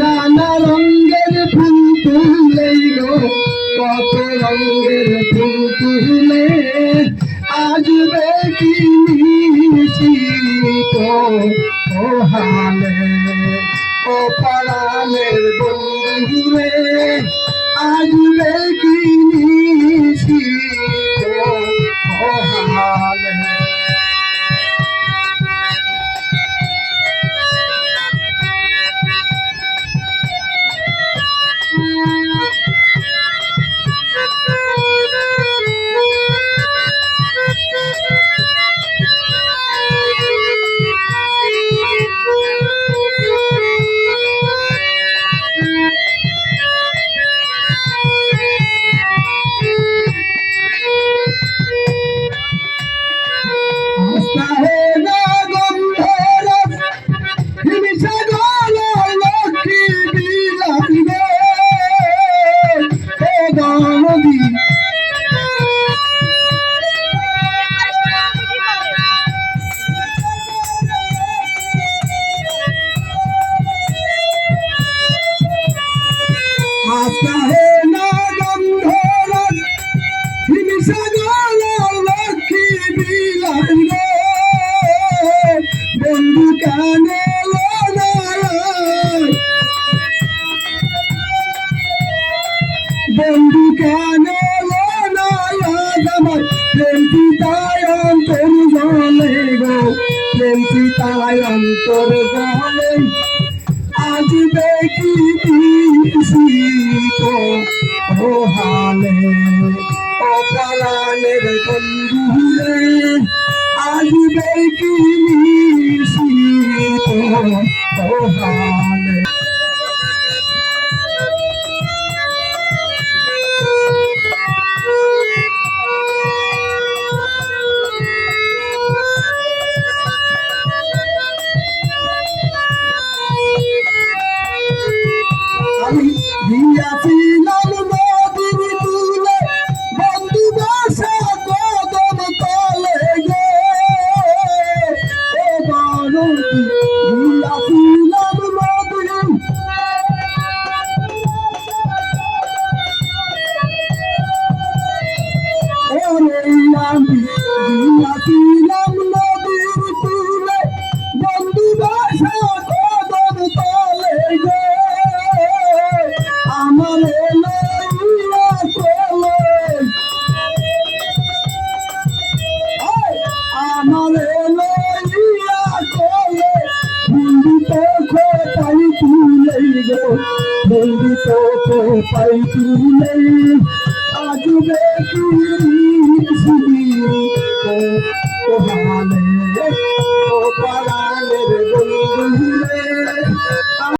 নানা রঙের ফুল তুলে কত রঙের ফুল তুলে। আসবে কি নিশিত ও হালে ও পাড়ালের বন্ধুরে। আসবে কি अल्लाह है বন্ধু কানে বন্ধু আমার প্রেম পিতায় অন্তর জলে গো প্রেম পিতায় অন্তর জলে আজ দেখি শীত ও হালে ও পালানের বন্ধুরে আজ দেখি বলি তোকে পাই আজ রে